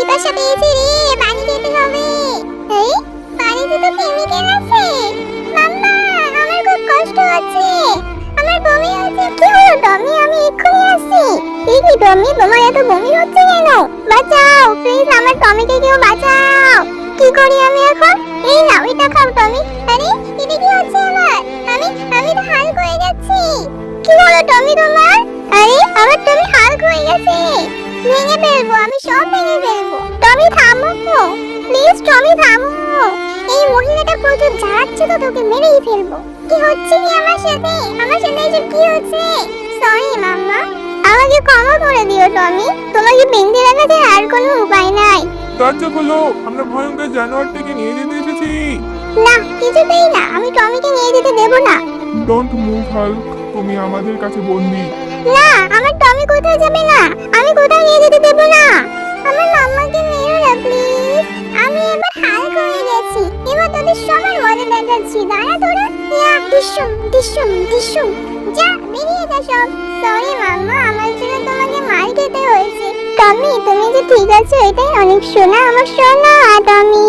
পিপাসা পেয়েছে রে পানি খেতে হবে। এই পানিতে তো কেমিক্যাল আছে। মাম্মা, আমার খুব কষ্ট হচ্ছে। আমার বমি হচ্ছে। কি হলো টমি আমি এক্ষুনি আসছি। এই কি টমি তোমার এত বমি হচ্ছে কেন? বাঁচাও প্লিজ আমার টমিকে কেউ বাঁচাও। কি করি আমি এখন? এই নাও এটা খাও টমি। আরে, এটা কি হচ্ছে আমার আমি আমি তো হালক হয়ে যাচ্ছি। কি হলো টমি তোমার? মহিলাটা প্রচুর জ্বালাচ্ছে তো তোকে মেরেই ফেলব। কি হচ্ছে কি আমার সাথে? আমার সাথে এসব কি হচ্ছে? Sorry mamma. আমাকে ক্ষমা করে দিও টমি। তোমাকে বিন্দি রাখাতে আর কোনো উপায় নাই। দরজা খোলো আমরা ভয়ঙ্কর জানোয়ারটাকে নিয়ে যেতে এসেছি। না কিছুতেই না। আমি টমিকে নিয়ে যেতে দেবো না। ডোন্ট মুভ হাল্ক তুমি আমাদের কাছে বন্দি। না আমার টমি কোথায় যাবে না। আমি কোথাও নিয়ে যেতে দেবো না। আমার মাম্মাকে তোদের সবার মজা দেখাচ্ছি দাঁড়া তোরা ইয়া দিশুম দিশুম দিশুম যা, বেরিয়ে যা সব। সরি মাম্মা, আমার জন্য তোমাকে মার খেতে হয়েছে। টমি তুমি যে ঠিক আছো, এটাই অনেক শোনা আমার সোনা টমি